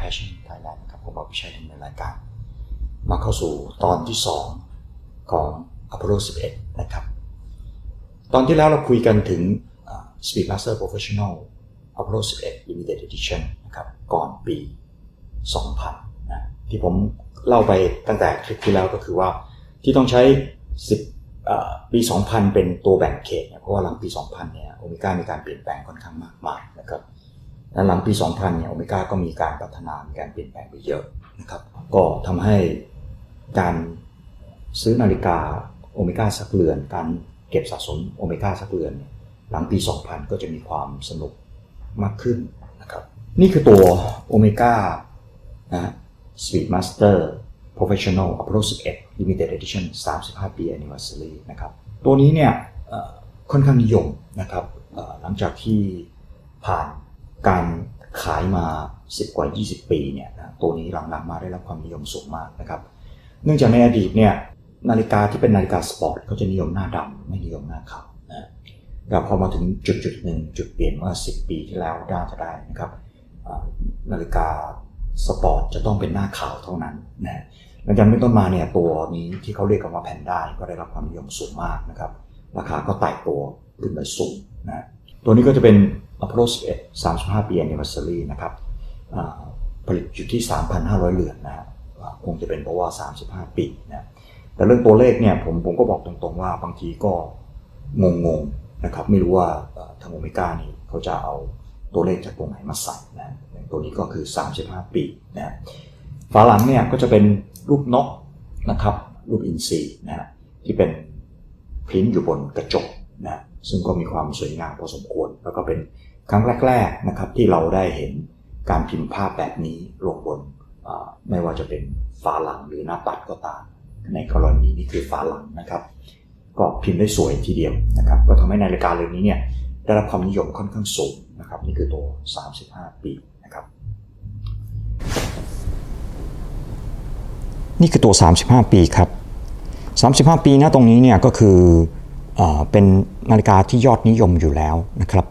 Passion Thailand นะครับผมเอาไปใช้ดำเนินรายการ มาเข้าสู่ตอนที่ 2 ของ Apollo 11 นะครับ ตอนที่แล้วเราคุยกันถึงอ่า Speedmaster Professional Apollo 11 Limited Edition นะครับก่อนปี 2000 นะที่ผมเล่าไปตั้งแต่คลิปที่แล้วก็คือว่าที่ต้องใช้ 10อ่าปี 2000 เป็นตัวแบ่งเขตเนี่ยเพราะว่าหลังปี 2000 เนี่ยโอเมก้ามีการเปลี่ยนแปลงค่อนข้างมากมายนะครับ และหลังปี 2000 เนี่ยโอเมก้าก็มีการพัฒนามีการเปลี่ยนแปลงไปเยอะนะครับ ก็ทำให้การซื้อนาฬิกาโอเมก้าสักเรือน การเก็บสะสมโอเมก้าสักเรือน หลังปี 2000 ก็จะมีความสนุกมากขึ้นนะครับ นี่คือตัวโอเมก้านะฮะ Speedmaster Professional Apollo 11 Limited Edition 35 ปี Anniversary นะครับ ตัวนี้เนี่ยค่อนข้างนิยมนะครับหลังจากที่ผ่าน การขายมา 10 กว่า 20 ปีเนี่ยนะตัวนี้หลังๆมาได้รับความนิยมสูงมากนะครับ เนื่องจากในอดีตเนี่ยนาฬิกาที่เป็นนาฬิกาสปอร์ตเขาจะนิยมหน้าดำไม่นิยมหน้าขาวนะแต่พอมาถึงจุดจุดๆหนึ่งจุดเปลี่ยนเมื่อ 10 ปีที่แล้วน่าจะได้นะครับนาฬิกาสปอร์ตจะต้องเป็นหน้าขาวเท่านั้นนะหลังจากนั้นเป็นต้นมาเนี่ยตัวนี้ที่เขาเรียกกันว่าแพนด้าก็ได้รับความนิยมสูงมากนะครับ ราคาก็ไต่ตัวขึ้นไปสูงนะ ตัวนี้ก็จะเป็น Apollo 11 35 ปี Anniversary นะครับผลิตอยู่ที่ 3,500 เหรียญนะฮะอ่าคงจะเป็นเพราะว่า 35 ปีนะแต่เรื่องตัวเลขเนี่ยผมผมก็บอกตรงๆว่าบางทีก็งงๆนะครับไม่รู้ว่าทางโอเมก้านี่เขาจะเอาตัวเลขจากตรงไหนมาใส่นะตัวนี้ก็คือ 35 ปีนะฝาหลังเนี่ยก็จะเป็นรูปนกนะครับรูปอินทรีนะฮะที่เป็นพิมพ์อยู่บนกระจก นะซึ่งก็มีความสวยงามพอสมควร แล้วก็เป็นครั้งแรกๆนะครับที่เราได้เห็นการพิมพ์ภาพแบบนี้ลงบนไม่ว่าจะเป็นฝาหลังหรือหน้าปัดก็ตาม ในกรณีนี้คือฝาหลังนะครับ ก็พิมพ์ได้สวยทีเดียวนะครับ ก็ทำให้นาฬิกาเรือนนี้เนี่ยได้รับความนิยมค่อนข้างสูงนะครับนี่คือตัว 35 ปีนะครับ นี่คือตัว 35 ปีครับ 35 ปีนะตรงนี้เนี่ยก็คือ เป็นนาฬิกาที่ยอดนิยมอยู่แล้วนะครับ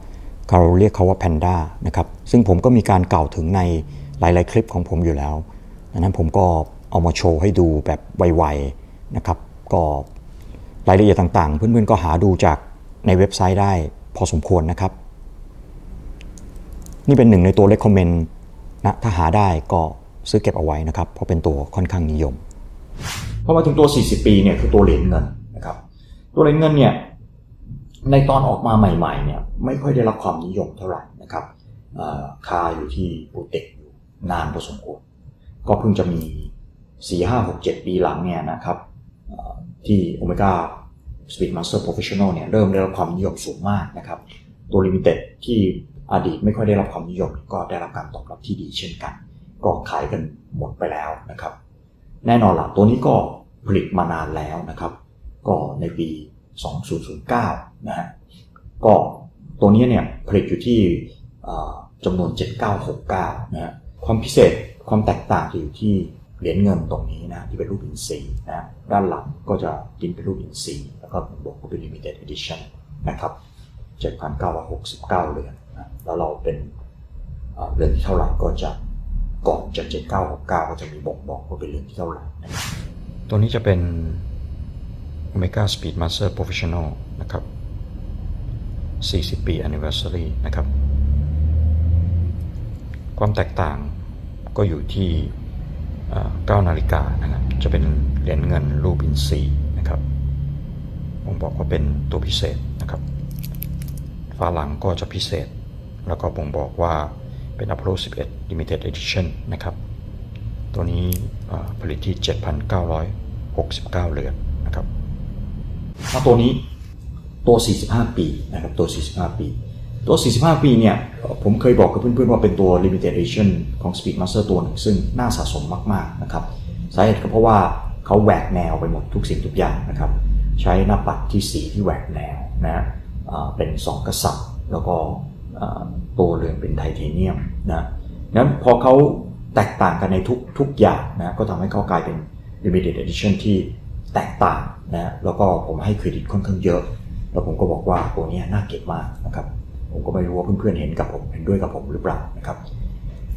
เราเรียกเขาว่าแพนด้านะครับซึ่งผมก็มีการกล่าวถึงในหลาย ๆ คลิปของผมอยู่แล้วดังนั้นผมก็เอามาโชว์ให้ดูแบบไวๆนะครับก็รายละเอียดต่าง ๆ เพื่อน ๆ ก็หาดูจากในเว็บไซต์ได้พอสมควรนะครับ นี่เป็นหนึ่งในตัว recommend นะถ้าหาได้ก็ซื้อเก็บเอาไว้นะครับ เพราะเป็นตัวค่อนข้างนิยมพอมาถึงตัว 40 ปีเนี่ยคือตัวเหรียญเงินนะครับ ตัวเรียญเงินเนี่ยในตอนออกมาใหม่ๆเนี่ยไม่ค่อยได้รับความนิยมเท่าไหร่นะครับคาอยู่ที่โปรเต็กอยู่นานพอสมควรก็เพิ่งจะมี 4 5 6 7 ปีหลังเนี่ยนะครับเอ่อที่ Omega Speedmaster Professional เนี่ยเริ่มได้รับความนิยมสูงมากนะครับ ตัว Limited ที่อดีตไม่ค่อยได้รับความนิยม ก็ได้รับการตอบรับที่ดีเช่นกัน ก็ขายกันหมดไปแล้วนะครับ แน่นอนล่ะตัวนี้ก็ผลิตมานานแล้วนะครับ ก็ในปี 2009 นะฮะ ก็ตัวนี้เนี่ยผลิตอยู่ที่เอ่อจำนวน 7969 นะฮะ ความพิเศษความแตกต่างจะอยู่ที่เหรียญเงินตรงนี้นะที่เป็นรูปอินทรีนะด้านหลังก็จะกินเป็นรูปอินทรีแล้วก็บอกว่าเป็น limited edition นะครับ 7,969 เหรียญนะแล้วเราเป็นเอ่อเรือนที่เท่าไหร่ก็จะก่อนจะ 7969 ก็จะมีบอกบอกว่าเป็นเรือนที่เท่าไหร่นะครับตัวนี้จะเป็น Omega Speedmaster Professional นะครับ 40 ปี Anniversary นะครับ ความแตกต่างก็อยู่ที่เอ่อ9นาฬิกานะครับ จะเป็นเหรียญเงินรูปอินทรีนะครับผมบอกว่าเป็นตัวพิเศษนะครับฝาหลังก็จะพิเศษ แล้วก็บ่งบอกว่าเป็น Apollo 11 Limited Edition นะครับ ตัวนี้ผลิตที่ 7,969 เหรียญ นะครับถ้าตัวนี้ตัว 45 ปีนะครับตัว 45 ปี ตัว 45 ปีเนี่ยผมเคยบอกกับเพื่อนๆว่าเป็นตัว Limited Edition ของ Speedmaster ตัวหนึ่งซึ่งน่าสะสมมากๆนะครับสาเหตุก็เพราะว่าเขาแหวกแนวไปหมดทุกสิ่งทุกอย่างนะครับใช้หน้าปัดที่สีที่แหวกแนวนะฮะเป็นสองกษัตริย์ แล้วก็ตัวเรือนเป็นไทเทเนียมนะนั้นพอเขาแตกต่างกันในทุกทุกอย่างนะก็ทำให้เขากลายเป็น limited edition ที่ แตกต่างนะแล้วก็ผมให้เครดิตค่อนข้างเยอะ แล้วผมก็บอกว่าตัวนี้น่าเก็บมากนะครับผมก็ไม่รู้ว่าเพื่อนๆเห็นกับผมเห็นด้วยกับผมหรือเปล่านะครับ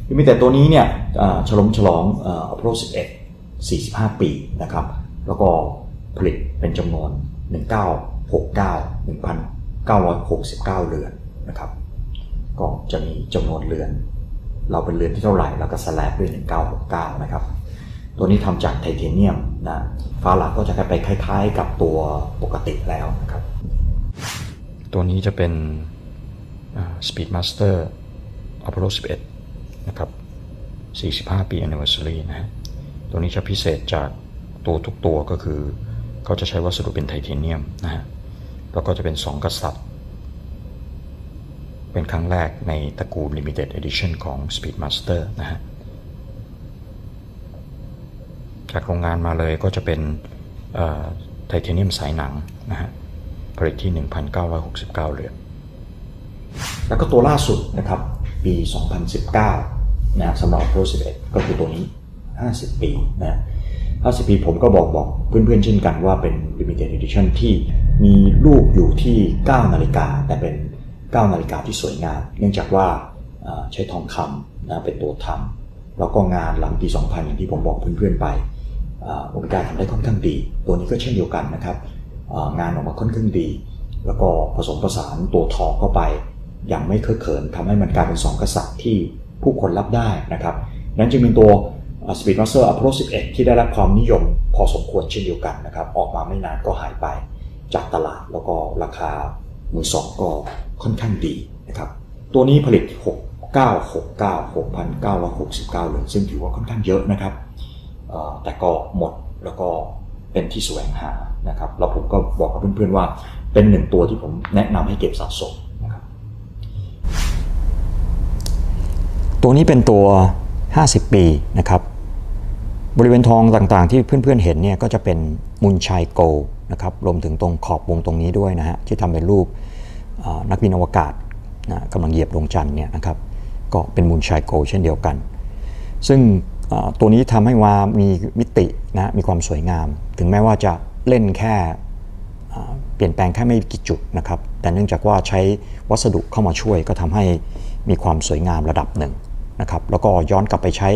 ลิมิเต็ดตัวนี้เนี่ยอ่าฉลองฉลองเอ่อ Apollo 11 45 ปีนะครับ แล้วก็ผลิตเป็นจำนวน 1969 1,969 เรือนนะครับ ก็จะมีจำนวนเรือน เราเป็นเรือนที่เท่าไหร่ แล้วก็สแลบด้วย 1969 นะครับ ตัวนี้ทำจากไทเทเนียมนะฝาหลังก็จะไปคล้าย ๆ กับตัวปกติแล้วนะครับ ตัวนี้จะเป็น Speedmaster Apollo 11 นะครับ 45 ปี anniversary นะฮะตัวนี้จะพิเศษจากตัวทุกตัวก็คือเขาจะใช้วัสดุเป็นไทเทเนียมนะฮะแล้วก็จะเป็น 2 กษัตริย์ เป็นครั้งแรกในตระกูล Limited Edition ของ Speedmaster นะฮะ จากโรงงานมาเลยก็จะเป็นไทเทเนียมสายหนังนะฮะผลิตที่ 1,969เรือนแล้วก็ตัวล่าสุดนะครับปี 2019นะสำหรับ Pro 11ก็คือตัวนี้ 50 ปีนะ50 ปีผมก็บอกบอกเพื่อนๆเช่นกันว่าเป็น Limited Edition ที่มีลูกอยู่ที่ 9 นาฬิกา แต่เป็น 9 นาฬิกาที่สวยงาม เนื่องจากว่าใช้ทองคำนะเป็นตัวทำแล้วก็งานหลังปี 2000 อย่างที่ผมบอกเพื่อนๆไป อเมก้าทำได้ค่อนข้างดี ตัวนี้ก็เช่นเดียวกันนะครับงานออกมาค่อนข้างดี แล้วก็ผสมผสานตัวทองเข้าไป อย่างไม่เคอะเขินทำให้มันกลายเป็น 2 กษัตริย์ที่ผู้คนรับได้นะครับนั้นจึงเป็นตัว Speedmaster Apollo 11 ที่ได้รับความนิยมพอสมควรเช่นเดียวกันนะครับ ออกมาไม่นานก็หายไปจากตลาดแล้วก็ราคามือสองก็ค่อนข้างดีนะครับตัวนี้ผลิต 6969 6,969เลยญซึ่งถือว่าค่อนข้างเยอะนะครับ แต่ก็หมดแล้วก็เป็นที่แสวงหานะครับแล้วผมก็บอกกับเพื่อนๆว่าเป็นหนึ่งตัวที่ผมแนะนำให้เก็บสะสมนะครับตัวนี้เป็นตัว 50 ปีนะครับบริเวณทองต่างๆ ที่เพื่อนๆเห็นเนี่ยก็จะเป็นมุนชัยโกนะครับรวมถึงตรงขอบวงตรงนี้ด้วยนะฮะที่ทำเป็นรูปนักบินอวกาศนะกำลังเหยียบดวงจันทร์เนี่ยนะครับก็เป็นมุนชัยโกเช่นเดียวกัน ซึ่ง ตัวนี้ทำให้วามีมิตินะมีความสวยงาม ถึงแม้ว่าจะเล่นแค่เปลี่ยนแปลงแค่ไม่กี่จุดนะครับ แต่เนื่องจากว่าใช้วัสดุเข้ามาช่วยก็ทำให้มีความสวยงามระดับหนึ่งนะครับ แล้วก็ย้อนกลับไปใช้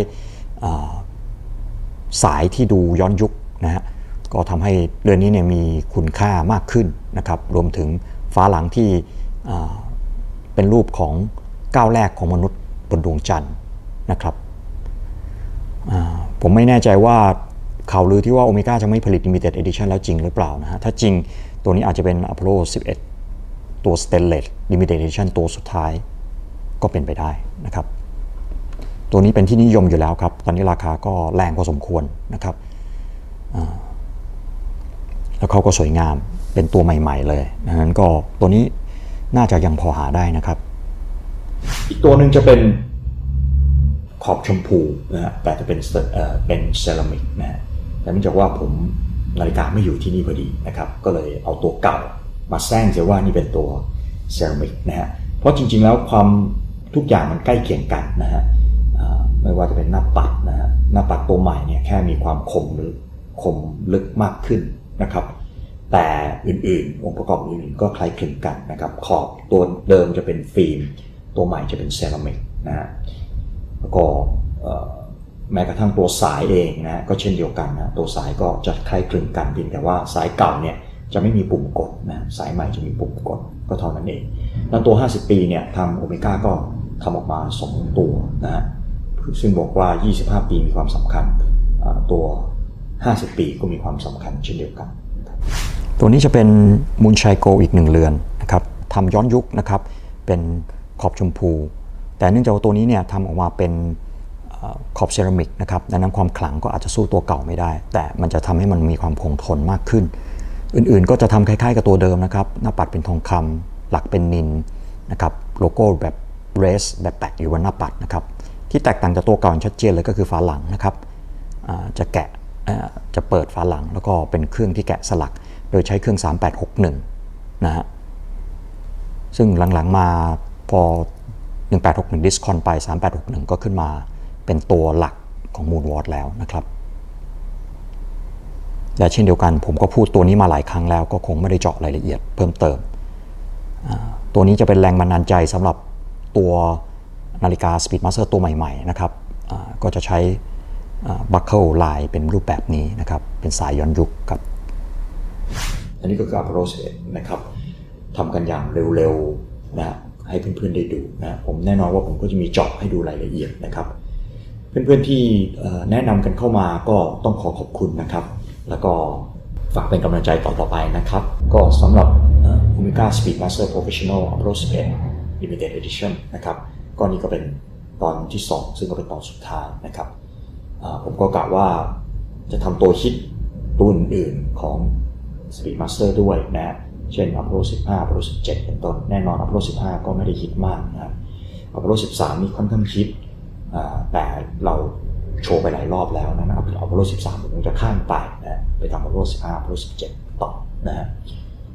สายที่ดูย้อนยุคนะฮะก็ทำให้เรือนนี้เนี่ยมีคุณค่ามากขึ้นนะครับ รวมถึงฟ้าหลังที่เป็นรูปของก้าวแรกของมนุษย์บนดวงจันทร์นะครับ ผมไม่แน่ใจว่าข่าวลือที่ว่าโอเมก้าจะไม่ผลิต Limited Edition แล้วจริงหรือเปล่านะฮะ ถ้าจริงตัวนี้อาจจะเป็น Apollo 11 ตัว Stainless Limited Edition ตัวสุดท้ายก็เป็นไปได้นะครับ ตัวนี้เป็นที่นิยมอยู่แล้วครับ ตอนนี้ราคาก็แรงพอสมควรนะครับแล้วเขาก็สวยงามเป็นตัวใหม่ ๆ เลยดังนั้นก็ตัวนี้น่าจะยังพอหาได้นะครับ อีกตัวหนึ่งจะเป็น ขอบชมพูนะฮะแต่จะเป็นเออเป็นเซรามิกนะฮะแต่เนื่องจากว่าผมนาฬิกาไม่อยู่ที่นี่พอดีนะครับ ก็เลยเอาตัวเก่ามาแซงเสียว่านี่เป็นตัวเซรามิกนะฮะเพราะจริงๆแล้วความทุกอย่างมันใกล้เคียงกันนะฮะไม่ว่าจะเป็นหน้าปัดนะฮะหน้าปัดตัวใหม่เนี่ยแค่มีความคมหรือคมลึกมากขึ้นนะครับ แต่อื่นๆ องค์ประกอบอื่นๆก็คล้ายคลึงกันนะครับ ขอบตัวเดิมจะเป็นฟิล์ม ตัวใหม่จะเป็นเซรามิกนะฮะ แล้วก็แม้กระทั่งตัวสายเองนะก็เช่นเดียวกันนะตัวสายก็จะคล้ายคลึงกันเพียงแต่ว่าสายเก่าเนี่ยจะไม่มีปุ่มกดนะสายใหม่จะมีปุ่มกดก็เท่านั้นเองแล้วตัว 50 ปีเนี่ยทางโอเมก้าก็ทำออกมา 2 ตัวนะฮะซึ่งบอกว่า 25 ปีมีความสำคัญตัว 50 ปีก็มีความสำคัญเช่นเดียวกัน ตัวนี้จะเป็นมูนชัยโกอีกหนึ่งเรือนนะครับทำย้อนยุคนะครับเป็นขอบชมพู แต่เนื่องจากว่าตัวนี้เนี่ยทำออกมาเป็นขอบเซรามิกนะครับดังนั้นความขลังก็อาจจะสู้ตัวเก่าไม่ได้ แต่มันจะทำให้มันมีความคงทนมากขึ้น อื่นๆ ก็จะทำคล้ายๆ กับตัวเดิมนะครับ หน้าปัดเป็นทองคำหลักเป็นนินนะครับ โลโก้แบบเรสแบบแปะอยู่บนหน้าปัดนะครับ ที่แตกต่างจากตัวเก่าอย่างชัดเจนเลยก็คือฝาหลังนะครับจะแกะจะเปิดฝาหลัง แล้วก็เป็นเครื่องที่แกะสลัก โดยใช้เครื่อง 3861 นะฮะ ซึ่งหลังๆมาพอ 1861ดิสคอนไป 3861 ก็ขึ้นมาเป็นตัวหลักของ Moonwatch แล้วนะครับและเช่นเดียวกันผมก็พูดตัวนี้มาหลายครั้งแล้วก็คงไม่ได้เจาะรายละเอียดเพิ่มเติม ตัวนี้จะเป็นแรงบันดาลใจสำหรับตัวนาฬิกา Speedmaster ตัวใหม่ ๆ นะครับ ก็จะใช้บัคเกิลลายเป็นรูปแบบนี้นะครับ เป็นสายย้อนยุคครับ อันนี้ก็คือ Apollo 11นะครับทำกันอย่างเร็วๆนะ ให้เพื่อนๆได้ดูนะผมแน่นอนว่าผมก็จะมีเจาะให้ดูรายละเอียดนะครับ เพื่อนๆที่แนะนำกันเข้ามาก็ต้องขอขอบคุณนะครับ แล้วก็ฝากเป็นกำลังใจต่อๆไปนะครับ ก็สำหรับ Omega Speedmaster Professional Apollo 11 Limited Edition นะครับก็นี่ก็เป็นตอนที่ 2 ซึ่งก็เป็นตอนสุดท้ายนะครับ ผมก็กะว่าจะทำตัวคิดตัวอื่นๆของ Speedmaster ด้วยนะ เช่น Apollo 15 Apollo 17 เป็นต้น แน่นอน Apollo 15 ก็ไม่ได้ฮิตมากนะครับ Apollo 13 นี่ค่อนข้างฮิตแต่เราโชว์ไปหลายรอบแล้วนะครับ Apollo 13ผมจะข้ามไปนะไปทำ Apollo 15 Apollo 17 ต่อนะฮะ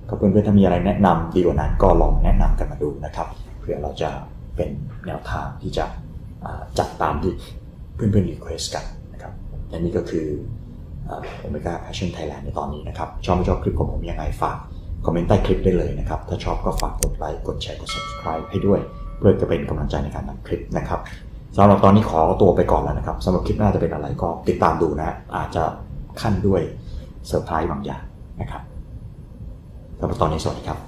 ก็เพื่อนๆถ้ามีอะไรแนะนำดีกว่านั้นก็ลองแนะนำกันมาดูนะครับ เพื่อเราจะเป็นแนวทางที่จะจัดตามที่เพื่อนๆรีเควสกันนะครับและนี่ก็คือโอเมก้าแพชชั่นไทยแลนด์ในตอนนี้นะครับ ชอบไม่ชอบคลิปของผมยังไงฝาก คอมเมนต์ใต้คลิปได้เลยนะครับ ถ้าชอบก็ฝากกดไลค์ กดแชร์ กด subscribe ให้ด้วย เพื่อจะเป็นกำลังใจในการทำคลิปนะครับสำหรับตอนนี้ขอตัวไปก่อนแล้วนะครับสำหรับคลิปหน้าจะเป็นอะไรก็ติดตามดูนะ อาจจะขั้นด้วยเซอร์ไพรส์บางอย่างนะครับสำหรับตอนนี้สวัสดีครับ